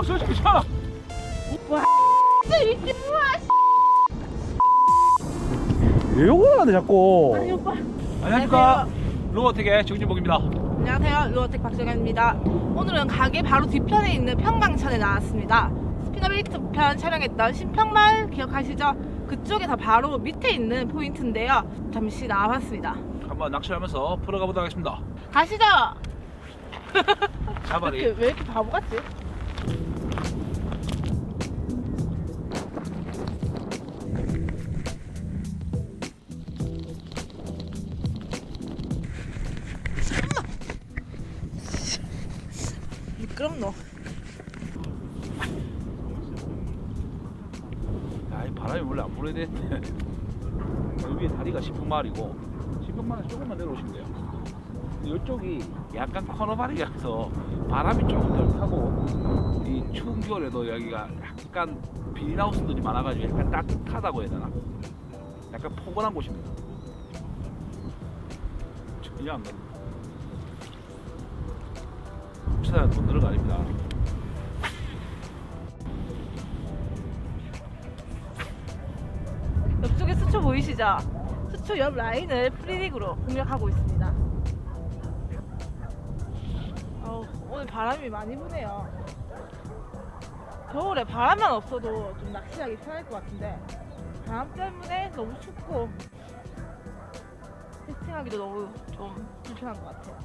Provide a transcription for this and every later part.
오 솔직히 차 진짜 이게 뭐야? 왜 욕을 하네 자꾸 아니 오빠. 안녕하십니까 로어텍의 정진복입니다 안녕하세요. 루어텍 박정현입니다. 오늘은 가게 바로 뒤편에 있는 평강천에 나왔습니다. 스피너베이트 편 촬영했던 신평마을 기억하시죠? 그쪽에서 바로 밑에 있는 포인트인데요. 잠시 나와봤습니다. 한번 낚시하면서 풀어가 보도록 하겠습니다 가시죠! 왜 자발이 왜 이렇게 바보 같지? 마을이고 신평마을에서 조금만 내려오시면 돼요. 이쪽이 약간 커너발이라서 바람이 조금 덜 타고 이 추운 겨울에도 여기가 약간 비닐하우스들이 많아가지고 약간 따뜻하다고 해야 되나? 약간 포근한 곳입니다. 전혀 안 됩니다 혹시나 돈거 아닙니다. 옆쪽에 수초 보이시죠? 수초 옆 라인을 프리릭으로 공략하고 있습니다. 어우, 오늘 바람이 많이 부네요. 겨울에 바람만 없어도 좀 낚시하기 편할 것 같은데 바람 때문에 너무 춥고 캐스팅하기도 너무 좀 불편한 것 같아요.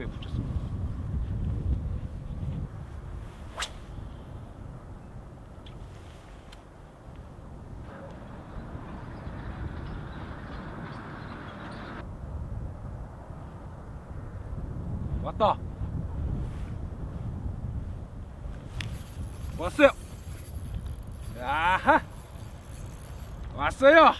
반대쪽에 붙였습니다. 왔다. 왔어요. 아하. 왔어요.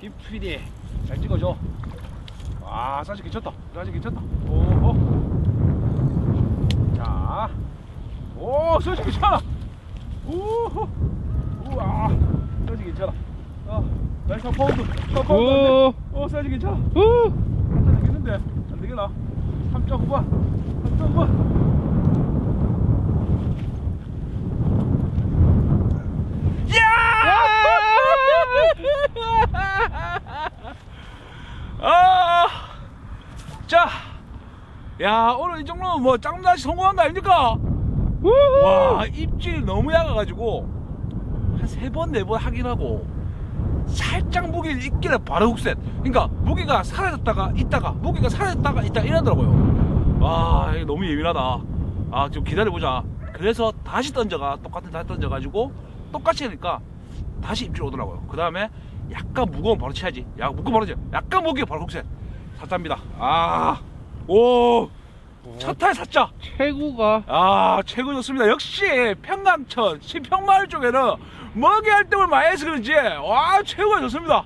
김PD 잘 찍어줘. 아, 사실 괜찮다. 사실 괜찮다. 오호. 자. 오, 사실 괜찮아. 오호. 우와. 사실 괜찮아. 아, 나이스 한 파운드. 한 파운드. 오, 사실 괜찮아. 한잔 되겠는데? 안 되겠나? 3점 후반. 3점 후반. 아, 자, 야 오늘 이 정도면 뭐 짱나시 성공한 거 아닙니까? 와 입질 너무 약아가지고 한 세 번 네번 하긴 하고 살짝 무게를 있길래 바로 훅셋. 그러니까 무게가 사라졌다가 있다가 무게가 사라졌다가 있다 이러더라고요. 와 이거 너무 예민하다. 아좀 기다려 보자. 그래서 다시 던져가 똑같은 다시 던져가지고 똑같이 하니까 다시 입질 오더라고요. 그 다음에 약간 무거운 바로 쳐야지. 야 무거운 바로 쳐. 약간 무게 바로 훅셋. 사자입니다. 아, 오, 첫탈 사자. 최고가 아 최고 좋습니다. 역시 평강천 신평마을 쪽에는 먹이 활동을 많이 해서 그런지 와 최고가 좋습니다.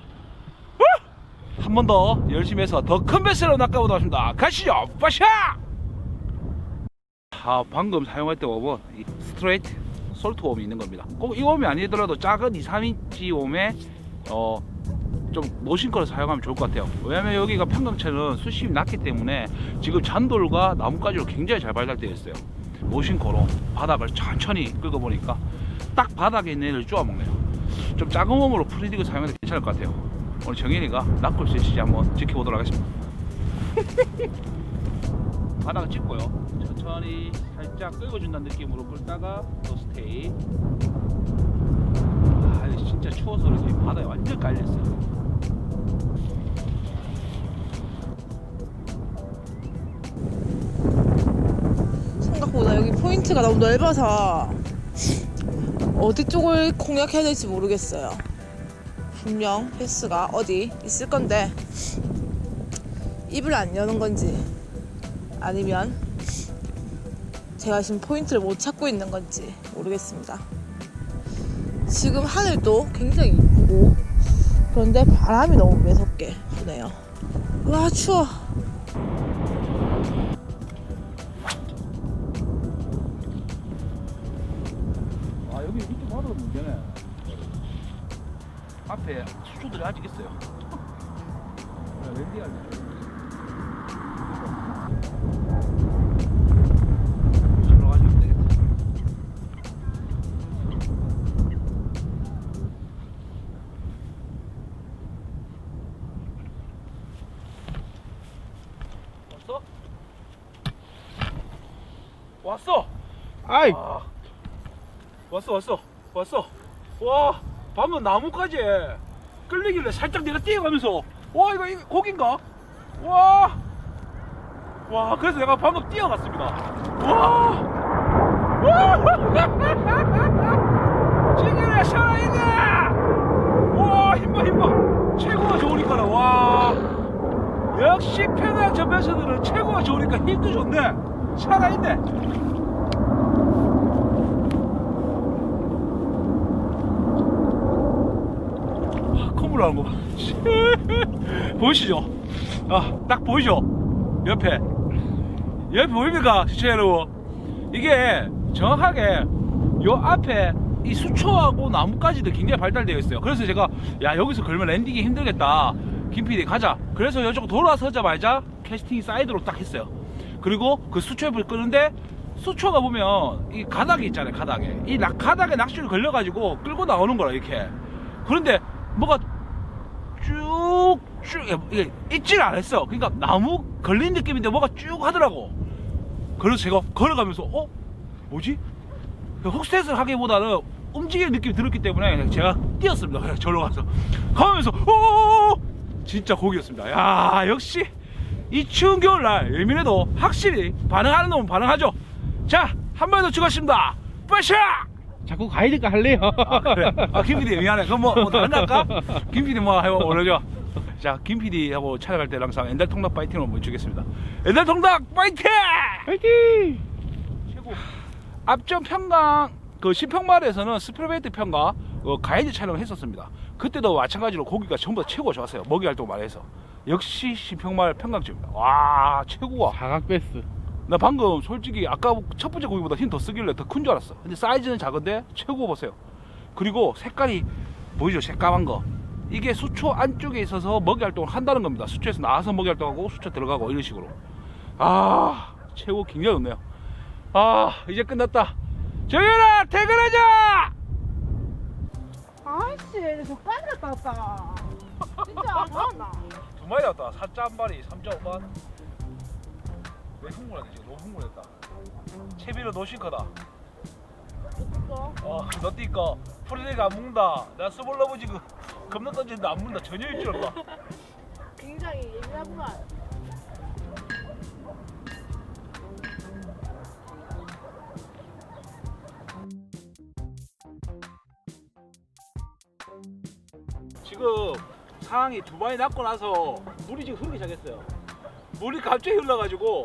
한 번 더 열심히 해서 더 큰 배스로 낚아보도록 하겠습니다. 가시죠, 빠샤! 아 방금 사용했던 웜은 이 스트레이트 솔트 웜이 있는 겁니다. 꼭 이 웜이 아니더라도 작은 2, 3인치 웜에 어. 좀 노신 거를 사용하면 좋을 것 같아요. 왜냐면 여기가 평강천은 수심이 낮기 때문에 지금 잔돌과 나뭇가지로 굉장히 잘 발달되어 있어요. 노신코로 바닥을 천천히 긁어보니까 딱 바닥에 있는 애를 쪼아먹네요. 좀 작은 몸으로 프리디그 사용해도 괜찮을 것 같아요. 오늘 정현이가 낚을 수 있을지 한번 지켜보도록 하겠습니다. 바닥을 찍고요. 천천히 살짝 긁어준다는 느낌으로 끌다가 또 스테이. 아, 진짜 추워서 그런지 바닥에 완전 깔렸어요. 포인트가 너무 넓어서 어디 쪽을 공략해야 될지 모르겠어요. 분명 패스가 어디 있을 건데 입을 안 여는 건지 아니면 제가 지금 포인트를 못 찾고 있는 건지 모르겠습니다. 지금 하늘도 굉장히 이쁘고 그런데 바람이 너무 매섭게 부네요. 와 추워. 여기 밑에 바로 문제네. 앞에 수초들이 아직 있어요. 야, 웬디 알지 저로 가시면 되겠다. 왔어? 왔어! 아이 아, 왔어 왔어 왔어 와 방금 나무까지 끌리길래 살짝 내가 뛰어가면서 와 이거, 이거 고기인가 와 와, 그래서 내가 방금 뛰어갔습니다. 와! 와! 찌개를 살아있네! 와, 힘봐, 힘봐. 최고가 좋으니까, 와. 역시 평양 전배서들은 최고가 좋으니까 힘도 좋네. 살아있네. 나는 거 봐. 보이시죠? 아, 딱 보이죠? 옆에. 옆에 보입니까? 시청자 여러분. 이게 정확하게 요 앞에 이 수초하고 나무까지도 굉장히 발달되어 있어요. 그래서 제가 야, 여기서 걸면 랜딩이 힘들겠다. 김PD 가자. 그래서 이쪽 돌아서자마자 캐스팅 사이드로 딱 했어요. 그리고 그 수초에 끄는데 수초가 보면 이 가닥이 있잖아요. 가닥에. 이 낙- 가닥에 낚시를 걸려가지고 끌고 나오는 거라, 이렇게. 그런데 뭐가 쭉쭉 이게 있질 않았어. 그러니까 나무 걸린 느낌인데 뭐가 쭉 하더라고. 그래서 제가 걸어가면서 어 뭐지? 훅셋을 하기보다는 움직이는 느낌이 들었기 때문에 제가 뛰었습니다. 그냥 절로 가서 가면서 오 진짜 고기였습니다. 야 역시 이 추운 겨울날 예민해도 확실히 반응하는 놈은 반응하죠. 자 한 번 더 추가했습니다. 빠샤! 자꾸 가이드가 할래요 아, 그래. 아, 김PD 미안해. 그럼 뭐, 뭐 다른 거 할까? 김PD 뭐 해봐, 올려줘. 자, 김PD하고 촬영할 때 항상 엔달 통닭 파이팅을 한번 주겠습니다. 엔달 통닭 파이팅! 파이팅 최고. 앞전 평강, 그 신평마을에서는 스프레베이트 평가 어, 가이드 촬영을 했었습니다. 그때도 마찬가지로 고기가 전부 다 최고가 좋았어요. 먹이 활동 많이 해서. 역시 신평마을 평강집입니다. 와, 최고가. 사각 베스 나 방금 솔직히 아까 첫 번째 고기보다 힘 더 쓰길래 더 큰 줄 알았어. 근데 사이즈는 작은데 최고 보세요. 그리고 색깔이 보이죠? 새까만 거. 이게 수초 안쪽에 있어서 먹이 활동을 한다는 겁니다. 수초에서 나와서 먹이 활동하고 수초 들어가고 이런 식으로. 아, 최고 굉장히 좋네요. 아, 이제 끝났다. 정현아, 퇴근하자! 아이씨 갔다 왔다. 진짜 잘한다. 두 마리 왔다. 4.8마리, 3.5만. 왜 흥분하네, 지금 너무 흥분했다. 채비로 노싱커다. 어, 너 띠꺼 프리데가 안 묵는다. 나 스몰러브 지금 겁나 던지는데 안 묵는다. 전혀 일줄 없다. 굉장히 예민하구만. 지금 상황이 두 마리 낳고 나서 물이 지금 흐르기 시작했어요. 물이 갑자기 흘러가지고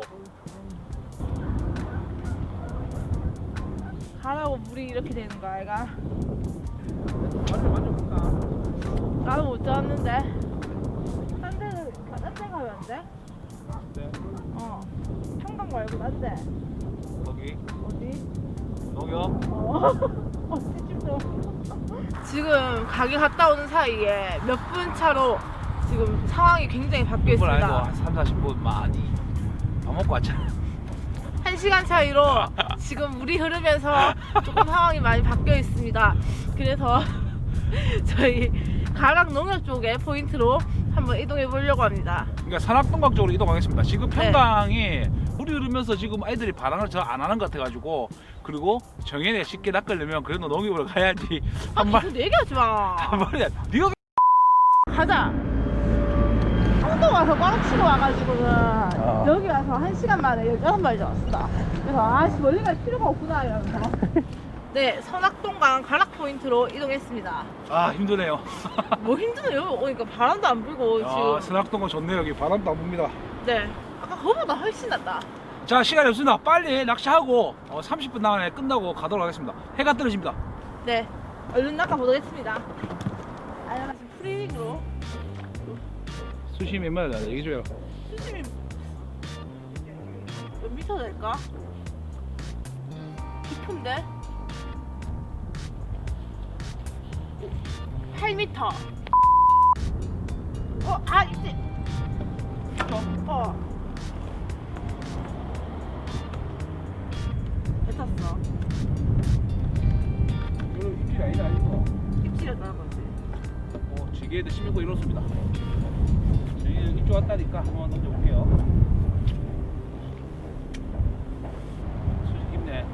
가라고 물이 이렇게 되는 거야, 얘가. 완전 완전? 나도 못 잡았는데. 딴 데는, 딴데 가면 안 돼? 네. 어. 평강 말고 딴 데. 거기 어디? 농협 어. 어디 집도. 지금 가게 갔다 오는 사이에 몇 분 차로 지금 상황이 굉장히 바뀌어 그건 아니고 있습니다. 한 3, 40분 많이 밥 먹고 왔잖아. 한 시간 차이로 지금 물이 흐르면서 조금 상황이 많이 바뀌어 있습니다. 그래서 저희 가락 농협 쪽에 포인트로 한번 이동해 보려고 합니다. 그러니까 산악동강 쪽으로 이동하겠습니다. 지금 네. 평강이 물이 흐르면서 지금 아이들이 반항을 잘 안 하는 것 같아가지고 그리고 정현이가 쉽게 낚으려면 그래도 농협으로 가야지 아, 한 말. 계속 얘기하지 마. 한 말이야. 네가 가자. 항도 와서 꽝 치고 와가지고는 여기 와서 한 시간 만에 여섯 마리 잡았어. 그래서 아씨 멀리 갈 필요가 없구나 이러면서. 네, 선악동강 가락 포인트로 이동했습니다. 아 힘드네요. 뭐 힘드네요. 오니까 바람도 안 불고 아, 지금. 산악동강 좋네요. 여기 바람도 안 붑니다. 네, 아까 그거보다 훨씬 낫다. 자 시간이 없습니다. 빨리 낚시하고 어, 30분 나안에 끝나고 가도록 하겠습니다. 해가 떨어집니다. 네, 얼른 낚아 보도록했습니다. 안녕하세요. 프리링으로 수심이 몇 미터 얘기 좀 해라 수심이 몇 미터 될까? 깊은데? 8미터. 어, 아, 이제. 어. 뱉었어. 이거 입질이 아니다 이거 입질이었다는 거지. 어, 지게에도 심고 이렇습니다 저희 이쪽 왔다니까 한번 던져볼게요 수직 깊네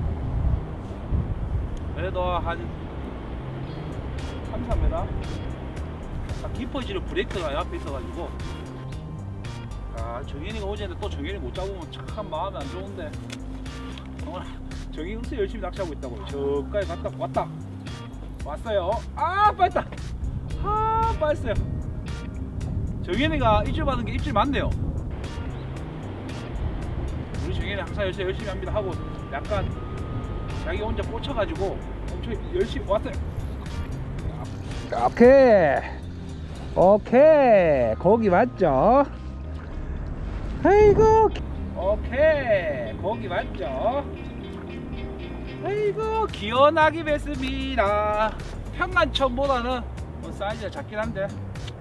그래도 한 아, 깊어지는 브레이크가 옆에 있어가지고. 아 정현이가 어제는 또 정현이 못 잡으면 참 마음이 안 좋은데. 오늘 정현이 글쎄 열심히 낚시하고 있다고. 저까지 갔다 왔다. 왔어요. 아 빠졌다. 아 빠졌어요. 정현이가 입질 받은 게 입질 많네요. 우리 정현이 항상 열심히, 열심히 합니다 하고 약간 자기 혼자 꽂혀가지고 엄청 열심히 왔어요. 오케이. 오케이. 거기 맞죠? 아이고. 오케이 거기 맞죠 아이고 기어나기 뵀습니다 평안천보다는 뭐 사이즈가 작긴 한데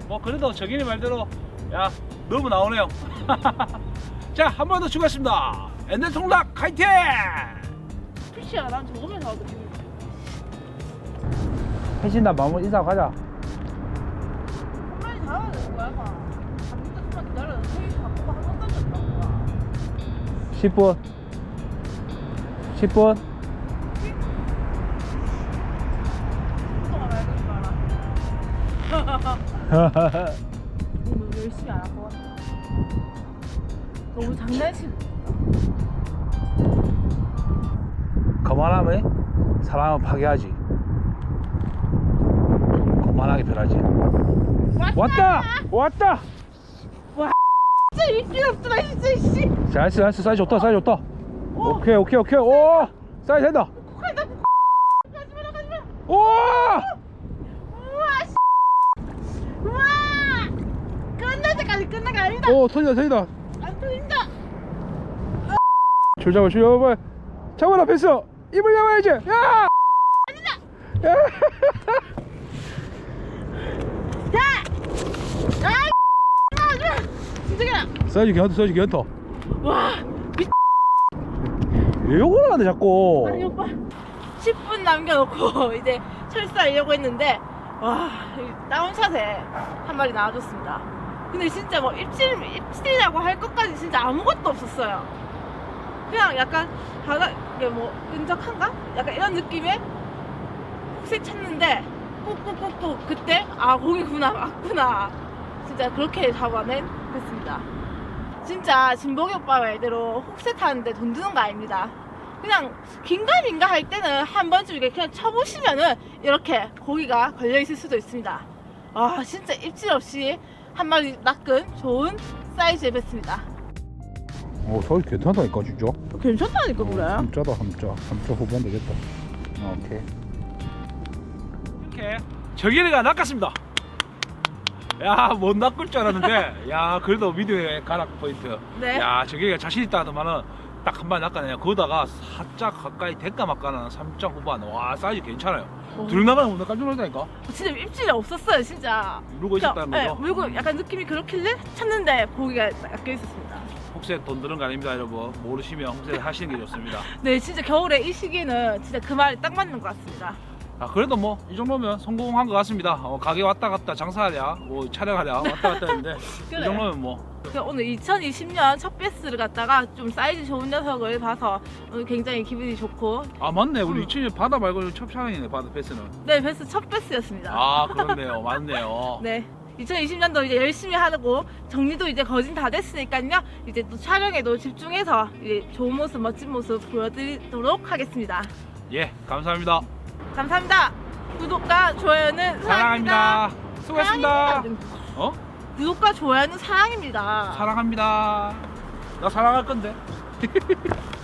뭐 그래도 정현이 말대로 야 너무 나오네요 자 한 번 더 추가했습니다 엔델 통락 화이팅 피쉬야, 난 저거면 다 느끼는 해신다 마무리 인사 가자. 10분. 10분. 운동을 해야 될줄 알아. 너무 열심히 안 할 것 같아. 너무 장난치. 거만하면 사람을 파괴하지. 거만하게 변하지. 왔다! 왔다! 진짜 일기 없더라, 진짜, 씨. 나이스, 나이스. 사이즈 좋다, 사이즈 좋다. 오, 오케이, 오케이, 오케이. 오! 사이즈 된다. 가지마, 가지마, 가지마. 오! 우와, 씨. 우와. 끝날 때까지 게 아니다. 오, 터진다, 터진다. 안 틀린다. 줄 잡아, 줄 잡아. 잡아라, 패스. 입을 잡아야지. 야! 야! 야! 아, 아, 진짜 사이즈 괜찮다, 사이즈 괜찮다. 와, 미. 왜 욕을 하는데, 자꾸. 아니 오빠 10분 남겨놓고 이제 철수하려고 했는데 와 다운샷에 한 마리 나와줬습니다 근데 진짜 뭐 입질, 입질이라고 할 것까지 진짜 아무것도 없었어요 그냥 약간 바다 이게 뭐 끈적한가? 약간 이런 느낌의 혹시 찾는데 꾹꾹꾹꾹 그때 아 거기구나 맞구나 진짜 그렇게 잡아낸 했습니다 진짜 진복이 오빠 말대로 혹세 타는데 돈 드는 거 아닙니다. 그냥 긴가민가 할 때는 한 번쯤 이렇게 그냥 쳐보시면은 이렇게 고기가 걸려 있을 수도 있습니다. 아 진짜 입질 없이 한 마리 낚은 좋은 사이즈에 뵀습니다. 오, 사이즈 괜찮다니까, 진짜. 괜찮다니까 함자다, 함자. 함자 후반 되겠다. 아, 오케이. 이렇게 정현이가 낚았습니다 야 못 낚을 줄 알았는데 야 그래도 미디어의 가락 포인트 네. 야 정현이가 자신 있다 하더만은 딱 한 번 낚아내냐 거기다가 살짝 가까이 대가 막가는 3자 후반 와 사이즈 괜찮아요 오. 둘 나가는 오늘 깜짝 놀랐다니까 진짜 입질이 없었어요 진짜. 물고 있었다는 네, 거죠 물고 약간 느낌이 그렇길래 찾는데 고기가 낚여 있었습니다. 혹세 돈 드는 거 아닙니다 여러분 모르시면 홍세 하시는 게 좋습니다 네 진짜 겨울에 이 시기는 진짜 그 말이 딱 맞는 것 같습니다. 아 그래도 뭐 이 정도면 성공한 것 같습니다 어, 가게 왔다 갔다 장사하랴 뭐 촬영하랴 왔다 갔다 했는데 이 그래. 정도면 뭐 그래서 오늘 2020년 첫 베스를 갖다가 좀 사이즈 좋은 녀석을 봐서 오늘 굉장히 기분이 좋고 아 맞네 우리 음. 2000년 바다 말고 첫 촬영이네 바다 패스는 네 베스 첫 베스였습니다. 아 그렇네요 맞네요 네. 2020년도 이제 열심히 하고 정리도 이제 거진 다 됐으니까요. 이제 또 촬영에도 집중해서 이제 좋은 모습, 멋진 모습 보여드리도록 하겠습니다. 예 감사합니다 감사합니다. 구독과 좋아요는 사랑합니다 수고했습니다 사랑입니다. 어? 구독과 좋아요는 사랑입니다. 사랑합니다 나 사랑할 건데